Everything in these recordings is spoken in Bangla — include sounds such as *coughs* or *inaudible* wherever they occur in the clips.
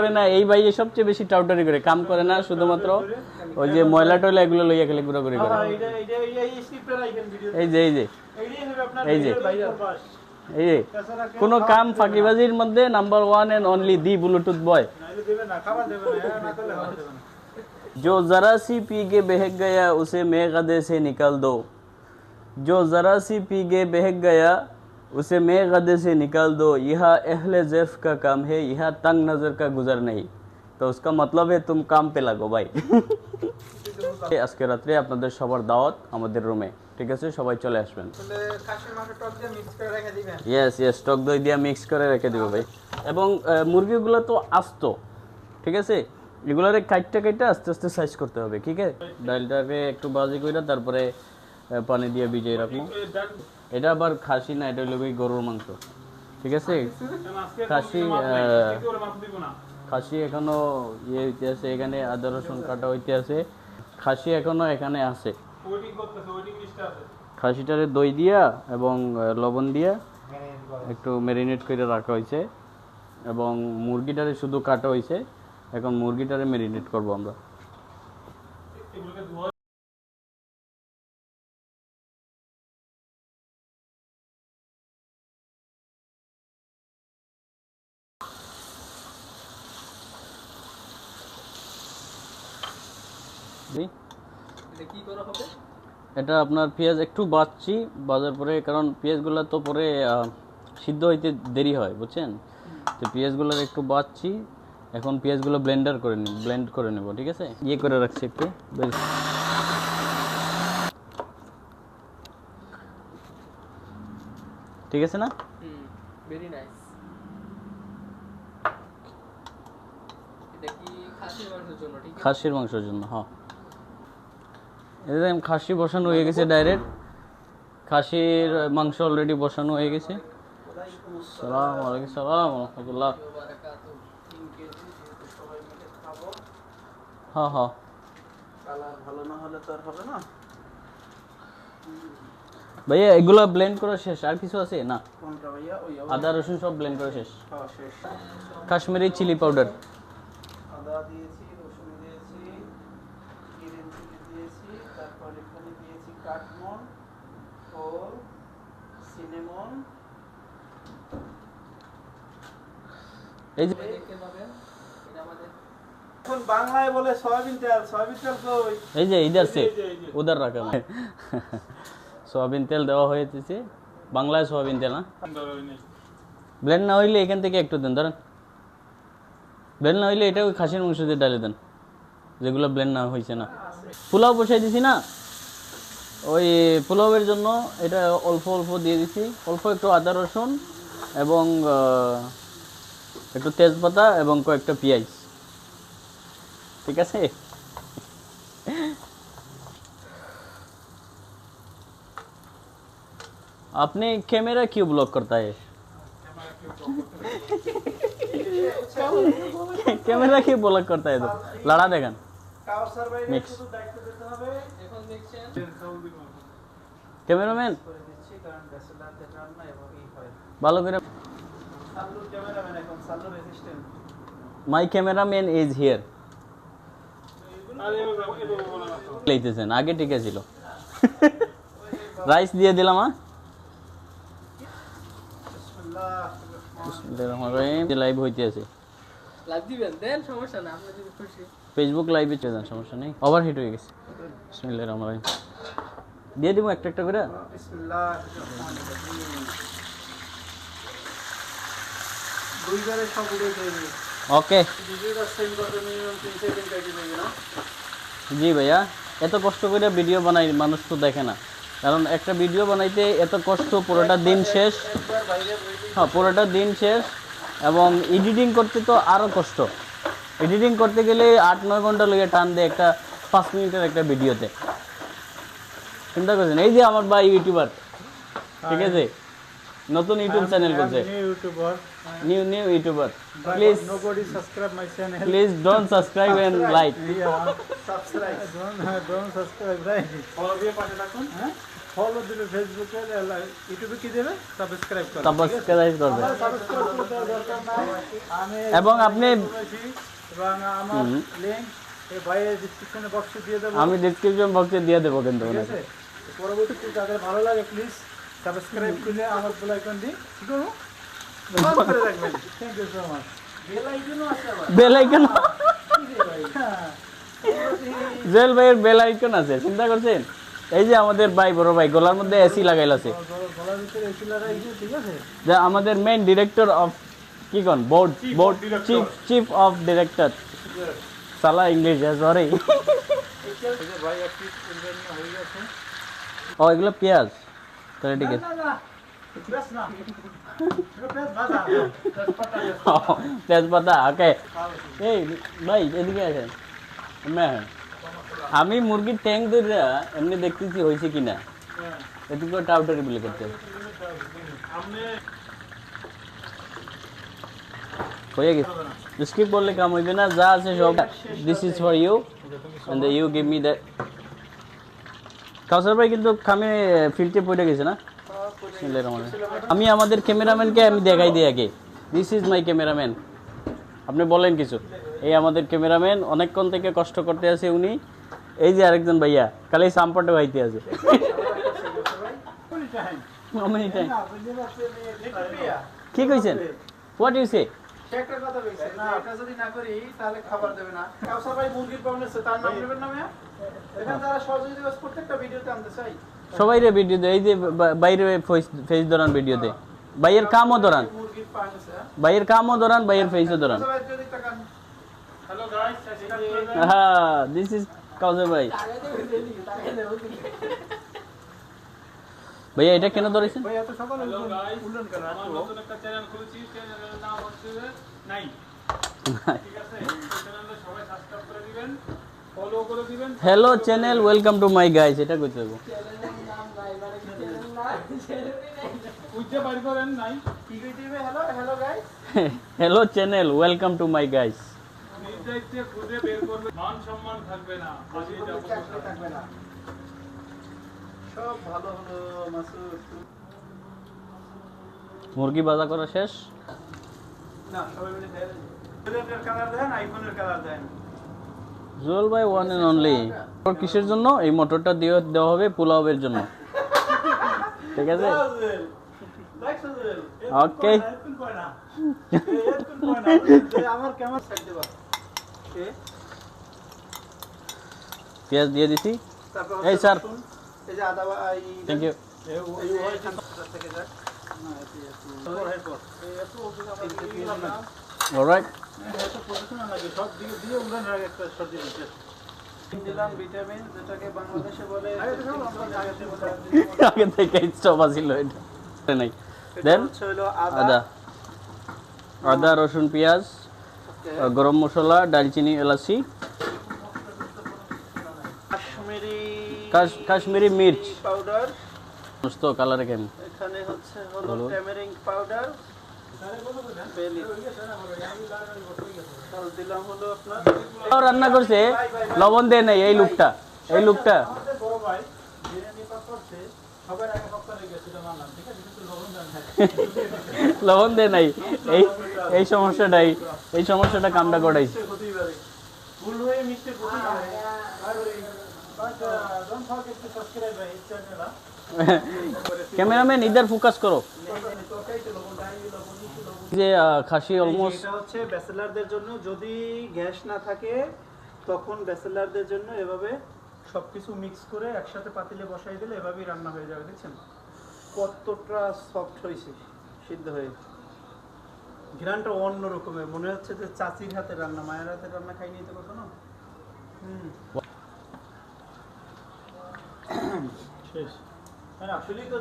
করে না এই ভাই সবচেয়ে বেশি টাউটারি করে কাম করে না শুধুমাত্র ওই যে ময়লা টয়লা এগুলো লইয়া খেলে ঘুরাঘুরি করে হ্যাঁ, এটা এটা এই স্ক্রিপ্টটা রাখেন ভিডিও এই যে এই যে এইটাই হবে আপনার এই যে। ভিডিওর ভাইরাল বাস এই যে তাছাড়া কেউ কোনো কাম ফাঁকিবাজির মধ্যে number one and only the bluetooth boy নাইলে দেবে না খাবার দেবে না হ্যাঁ, না করলে খাবার দেবে না जो जरा सी पी के बहक गया उसे मैं गदे से निकाल दो जो जरा सी पी के बहक गया उसे मैं गदे से निकाल दो यह अहले जर्फ का काम है यह तंग नज़र का गुजर नहीं তো उसका मतलब है तुम काम पे লাগো ভাই আজকে রাত্রে আপনাদের সবার দাওয়াত আমাদের রুমে ঠিক আছে সবাই চলে আসবেন তাহলে খাসির মাংস টক দিয়ে মিক্স করে রেখে দিবেন ইয়েস ইয়েস টক দই দিয়ে মিক্স করে রেখে দিব ভাই এবং আহ, মুরগিগুলো তো আস্ত ঠিক আছে এগুলোরে কাইটটা কাইটটা আস্তে আস্তে সাইজ করতে হবে ঠিক আছে ডালটাকে একটু বাজি করে তারপরে আহ, পানি দিয়ে ভিজিয়ে রাখবো এটা আবার খাসি না এটা হলো গরুর মাংস। ঠিক আছে? খাসি খাসি এখনও ইয়ে হইতে আছে এখানে আদা রসুন কাটা হইতে আছে খাসি এখনও এখানে আছে। খাসিটারে দই দিয়া এবং লবণ দিয়া একটু ম্যারিনেট করে রাখা হয়েছে। এবং মুরগিটারে শুধু কাটা হয়েছে। এখন মুরগিটারে ম্যারিনেট করব আমরা। জি। এটা আপনার পেঁয়াজ একটু বাঁচছি বাজার পরে কারণ পেঁয়াজগুলো তো পরে সিদ্ধ হইতে দেরি হয় বুঝছেন? তো পেঁয়াজগুলোর একটু বাঁচছি এখন পেঁয়াজগুলো ব্লেন্ডার করে নিব ব্লেন্ড করে নেব ঠিক আছে? ইয়ে করে রাখছি একটু বেশ। ঠিক আছে না? ভেরি নাইস খাসির মাংসের জন্য হ্যাঁ। দেখেন খাসি বসানো হয়ে গেছে ডাইরেক্ট খাসির মাংস অলরেডি বসানো হয়ে গেছে। সালাম আলাইকুম সালাম রহমতুল্লাহ হ্যাঁ হ্যাঁ। ভালো না হলে তো আর হবে না ভাইয়া এগুলো ব্লেন্ড করা শেষ। আর কিছু আছে? না। আদা রসুন সব ব্লেন্ড করা শেষ। কাশ্মীরি চিলি পাউডার আদা দিয়েছি গ্রিন চিলি দিয়েছি তারপর এখানে দিয়েছি কাঠমন ও সিনেমন এই যে দেখতে পাবেন। এটা আমাদের এখন বাংলায় বলে সয়াবিন তেল সয়াবিন তেল কই এই যে ইধার সে যে। রাখা। সোয়াবিন তেল দেওয়া হয়েছে। বাংলায় সোয়াবিন তেল না? ব্লেন্ড না হইলে এখান থেকে একটু দেন ধরেন। ব্লেন্ড না হইলে এটা ওই খাসির মাংস দিয়ে ডালে দেন যেগুলো ব্লেন্ড না হয়েছে না। পোলাও বসাই দিছি না? ওই পোলাওয়ের জন্য এটা অল্প অল্প দিয়ে দিছি অল্প একটু আদা রসুন এবং একটু তেজপাতা এবং কয়েকটা পেঁয়াজ। ঠিক আছে? আপনি ক্যামেরা কিউ ব্লক করতে ক্যামেরা কি ব্লক করতে লড়া দেখেন। Mix cameraman? ভালো করে মাই ক্যামেরাম্যান ইজ হিয়ার লইতেছেন আগে ঠিক ছিল। রাইস দিয়ে দিলাম হ্যাঁ? লাইভ হইতে আছে লাভ দিবেন, দেন সমস্যা না আপনি যদি খুশি। ফেসবুক লাইভে চলে যান সমস্যা নেই। ওভার হিট হয়ে গেছে। বিসমিল্লাহির রহমানির রহিম। দিয়ে দিব একটা একটা করে। ওকে জি ভাইয়া এত কষ্ট করে ভিডিও বানাই মানুষ তো দেখে না। কারণ একটা ভিডিও বানাইতে এত কষ্ট পুরোটা দিন শেষ। হ্যাঁ পুরোটা দিন শেষ। এবং এডিটিং করতে তো আরও কষ্ট। এডিটিং করতে গেলে আট নয় ঘণ্টা লেগে টান দেয় একটা পাঁচ মিনিটের একটা ভিডিওতে। চিন্তা করছেন? এই যে আমার ভাই ইউটিউবার ঠিক আছে? নতুন ইউটিউব চ্যানেল করছে new new YouTuber please Nobody subscribe my channel. Please don't subscribe and like subscribe. Don't, don't subscribe, right? দিয়ে পাশে থাকুন। হ্যাঁ? ফলো দিবে ফেসবুকে ইউটিউবে কি দেবে? সাবস্ক্রাইব করবে সাবস্ক্রাইব করবে। সাবস্ক্রাইব করতে দরকার নাই। আমি এবং আপনি- এবং আমার লিংক এই ভাইয়ের ডিসক্রিপশনে বক্সে দিয়ে দেবো। আমি ডিসক্রিপশন বক্সে দিয়ে দেবো কিন্তু ঠিক আছে? পরবর্তীতে যাদের ভালো লাগে প্লিজ সাবস্ক্রাইব করে আমার বেল আইকন দি কি করব বন্ধ করে রাখবেন। Thank you so much bell আইকনও আছে আবার। বেল আইকন জেল ভাইয়ের বেল আইকন আছে চিন্তা করছেন? এই যে আমাদের ভাই বড় ভাই গলার মধ্যে এসি লাগাইল আছে। আমাদের মেইন ডিরেক্টর অফ কি কোন board board chief chief of director সালা ইংলিশ সরি ও এগুলো পেঁয়াজ। তাহলে ঠিক আছে। তেজপাতা ওকে। এই ভাই এদিকে আসেন। আমি মুরগির ট্যাঙ্ক ধরে এমনি দেখতেছি হয়েছে কিনা। এটুকু টাউটারি বিলি করতে। হয়ে গেছে। স্কিপ বললে কাম হইবে না যা আছে সব। This is for you and you give me that Kawsar ভাই কিন্তু খামে ফিল্টে পড়ে গেছে না। আমি আমাদের ক্যামেরাম্যানকে আমি দেখাই দিই আগে। This is my cameraman. আপনি বলেন কিছু। এই আমাদের ক্যামেরাম্যান অনেকক্ষণ থেকে কষ্ট করতে আছে উনি। এই যে আরেকজন ভাইয়া খালি সাম্পাটে ভাইতে আছে। কি কইছেন? হোয়াট ইউ সে একটা কথা বলছে এটা যদি না করি তাহলে খাবার দেবে না। কাউসার ভাই মুরগির পাউন্ড আছে তার নাম নেবেন না এখানে যারা সহযোগিতা করছে প্রত্যেকটা ভিডিওতে আনতে চাই। সবাই ভিডিও দেয় এই যে বাইরে ফেস ধরান ভিডিও দে। ভাইয়ের কামও ধরান। মুরগির ভাইয়ের কামও ধরান ভাইয়ের ফেসও তাকান। হ্যালো গাইস হ্যাঁ দিস ইজ কাউসার ভাই। ভাইয়া এটা কেন ধরেছেন ভাই এত সকালে উল্লেন কেন? নতুন একটা চ্যানেল খুলেছি চ্যানেলের নাম হচ্ছে যে নাই ঠিক আছে? এই চ্যানেলটা সবাই সাবস্ক্রাইব করে দিবেন ফলো করে দিবেন। Hello channel welcome to my guys এটা কইতে হবে। বুঝতে পারি করেন নাই কি কইতে হবে hello hello guys hello channel welcome to my guys নির্দায়িত্বে খুঁজে বের করবে। মান সম্মান থাকবে না। থাকবে না। সব ভালো হলো মাসুদ। মুরগি বাজা করা শেষ? না সবাই মিলে জুয়েল ভাই ওয়ান এন্ড অনলি কিসের জন্য? এই মোটরটা দিয়ে দেওয়া হবে পোলাওয়ের জন্য। ঠিক আছে? ওকে পেঁয়াজ দিয়ে দিছি। এই স্যার। এই যে আদা থ্যাংক ইউ। অলরাইট আগে থেকে স্টপ এটা নাই। দেন আদা। আদা। আদা রসুন পেঁয়াজ গরম মশলা দালচিনি এলাচি কাশ্মীরি কাশ- কাশ্মীরি মির্চ। পাউডার। সমস্ত কালারে কেমন? এখানে হচ্ছে হলো। ট্যামারিং পাউডার রান্না করছে। লবণ দেয় নাই এই লুকটা। এই লুকটা। লবণ দেয় নাই। এই এই সমস্যাটাই এই সমস্যাটা কামটা করাইছে মিস্টেক হতেই পারে ভুল হয়ে মিস্টেক হতেই পারে আর but don't forget to subscribe my channel cameraman ইধার focus করো যে খাসি অলমোস্ট এটা হচ্ছে ব্যাচেলারদের জন্য যদি গ্যাস না থাকে তখন ব্যাচেলারদের জন্য এভাবে সবকিছু মিক্স করে একসাথে পাতিলে বসাই দিলে এভাবেই রান্না হয়ে যাবে দেখছেন? কতটা সফট হয়েছে সিদ্ধ হয়ে। ঘ্রানটা অন্য রকমের। মনে হচ্ছে যে চাচির হাতে রান্না মায়ের হাতে রান্না খাইনি তো কখনো? হুম। শেষ। হ্যাঁ আসলেই তো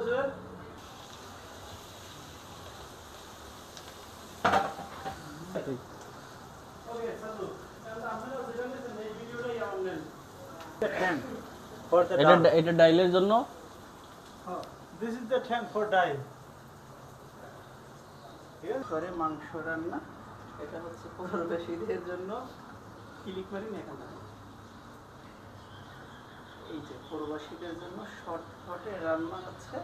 এটা. এটা ডাইলের জন্য the tank for dal. ঠিক আছে? করে মাংস রান্না এটা হচ্ছে প্রবাসীদের জন্য ক্লিক মারি না এখানে এই যে প্রবাসীদের জন্য শর্টকাটে রান্না আছে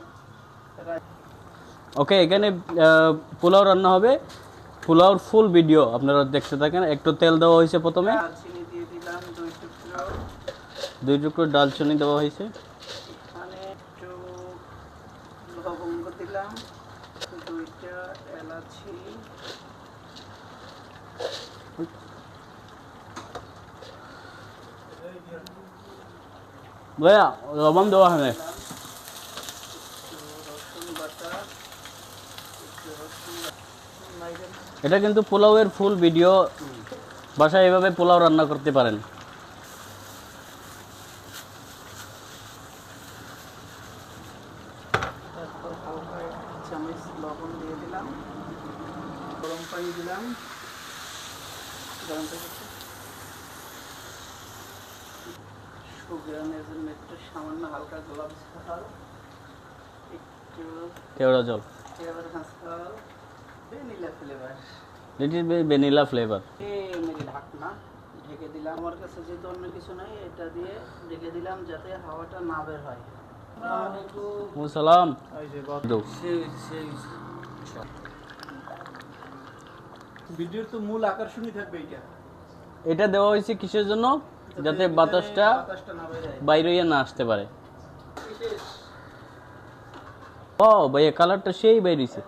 ওকে এখানে পোলাও রান্না হবে। পোলাওর ফুল ভিডিও আপনারা দেখতে থাকেন। একটু তেল দেওয়া হয়েছে প্রথমে। দিলাম দুই টুকরো। ডালচিনি দেওয়া হয়েছে। লবঙ্গ দিলাম। দুইটা এলাচি। ভাইয়া লবণ দেওয়া হয় এটা কিন্তু পোলাওয়ের ফুল ভিডিও বাসায় এভাবে পোলাও রান্না করতে পারেন। গরম পানি দিলাম। গরম পানি সুগানের জন্য একটু সামান্য হালকা গোলাপ ঝাল একটু কেওড়া জল। Harshal vanilla flavour little vanilla flavour এই মেরে ঢাকনা ঢেকে দিলাম। আমার কাছে যেহেতু অন্য কিছু নাই এটা দিয়ে ঢেকে দিলাম যাতে হাওয়াটা না বের হয়। সালাম। ভিডিওর তো মূল আকর্ষণই থাকবে এটা এটা দেওয়া হয়েছে কিসের জন্য? যাতে বাতাসটা বাইরে না আসতে পারে। ও ভাইয়া, কালারটা সেই বাইরেছে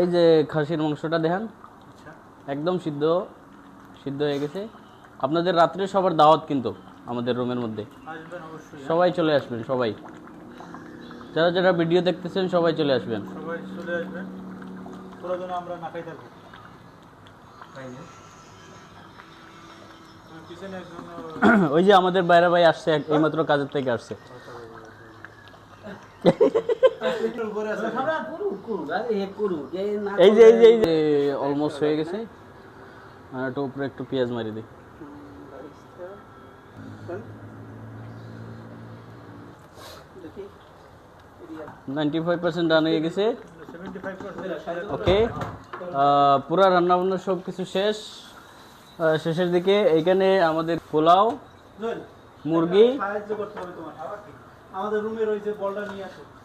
এই যে খাসির মাংসটা দেখেন, একদম সিদ্ধ সিদ্ধ হয়ে গেছে। আপনাদের রাত্রে সবার দাওয়াত কিন্তু আমাদের রুমের মধ্যে। সবাই চলে আসবেন, সবাই। যারা যারা ভিডিও দেখতেছেন, সবাই চলে আসবেন। সবাই চলে আসবেন। আমরা না খাই থাকব *coughs* ওই যে আমাদের বাইরে ভাই আসছে এইমাত্র কাজের থেকে আসছে। *coughs* এই যে এই যে এই যে অলমোস্ট হয়ে গেছে। আর একটু উপরে একটু পেঁয়াজ মারি দিই। দেখি নাইনটি ফাইভ পার্সেন্ট রান হয়ে গেছে ওকে পুরো রান্নাবান্না সব কিছু শেষ। শেষের দিকে এইখানে আমাদের পোলাও মুরগি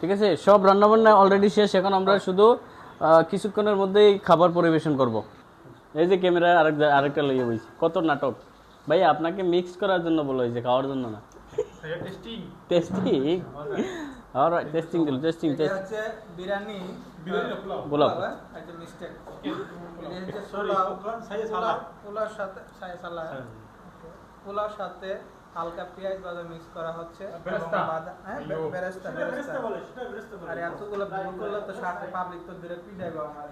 ঠিক আছে? সব রান্নাবান্না অলরেডি শেষ। এখন আমরা শুধু কিছুক্ষণের মধ্যেই খাবার পরিবেশন করব। এই যে ক্যামেরা আরেক আরেকটা লইয়ে বইছি। কত নাটক। ভাই আপনাকে মিক্স করার জন্য বলা হয়েছে খাওয়ার জন্য না। টেস্টিং টেস্টিং টেস্টিং দিল টেস্টিং বিরিয়ানি। সাইয়ে সালাদ। পোলাওর সাথে হালকা পেঁয়াজ বাদা মিক্স করা হচ্ছে। হ্যাঁ আইয়ো। বেরেস্তা সেটা বেরেস্তা বেরেস্তা। বলে সেটা বেরেস্তা বলে। আর এতগুলো ভুল করলে তো সাথে পাবলিক তো দূরে পিটাইবো আমার।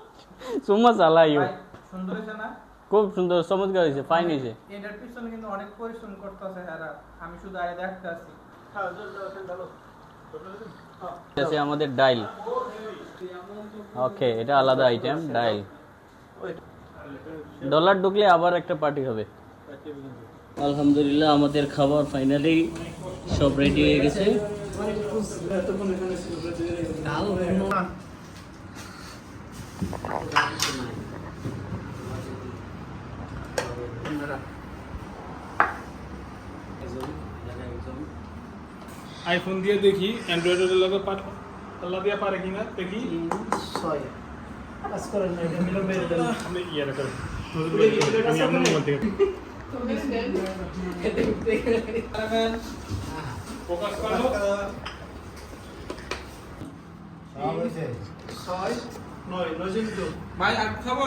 *laughs* সুম্মা চালাইও সুন্দর হয়েছে না? খুব সুন্দর চমৎকার হয়েছে ফাইন হয়েছে। এটার পিছনে কিন্তু অনেক পরিশ্রম করতেছে এরা আমি শুধু আগে দেখতে আছে আমাদের ডাইল। ওকে এটা আলাদা আইটেম ডাইল। ডলার ঢুকলে আবার একটা পার্টি হবে। আলহামদুলিল্লাহ, আমাদের খাবার ফাইনালি সব রেডি হয়ে গেছে। এতক্ষণ এখানে ছিল আইফোন দিয়ে দেখি অ্যান্ড্রয়েডের লগে পাঠ আল্লাহ দিয়া পারে কিনা দেখি। ছয়। কাজ করেন না এটা মিলন মেরে দেন আমি ইয়ে করি। আমি আপনার মোবাইল থেকে ফোকাস করো। ছয় নয় নয় জন তো। ভাই আর খাব?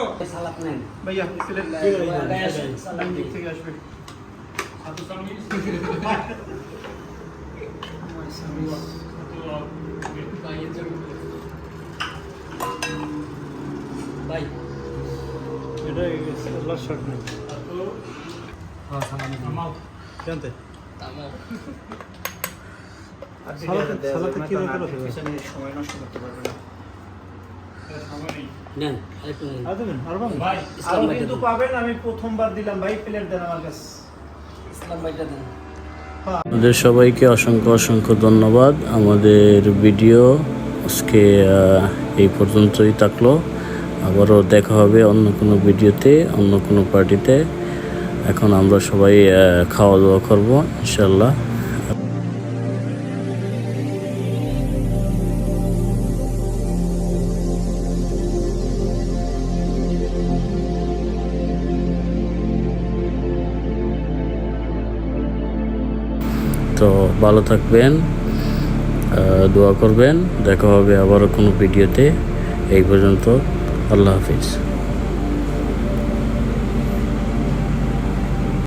ভাইয়া প্লেট দিক থেকে *laughs* এটা লাস্ট শট নাই জানতে নষ্ট করতে পারবে না আমি প্রথমবার দিলাম ভাই প্লেট দেন আমার কাছে আমাদের সবাইকে অসংখ্য অসংখ্য ধন্যবাদ। আমাদের ভিডিও আজকে এই পর্যন্তই থাকল। আবারও দেখা হবে অন্য কোনো ভিডিওতে, অন্য কোনো পার্টিতে এখন আমরা সবাই খাওয়া দাওয়া করব ইনশাল্লাহ ভালো থাকবেন দোয়া করবেন। দেখা হবে আবারও কোনো ভিডিওতে। এই পর্যন্ত আল্লাহ হাফিজ।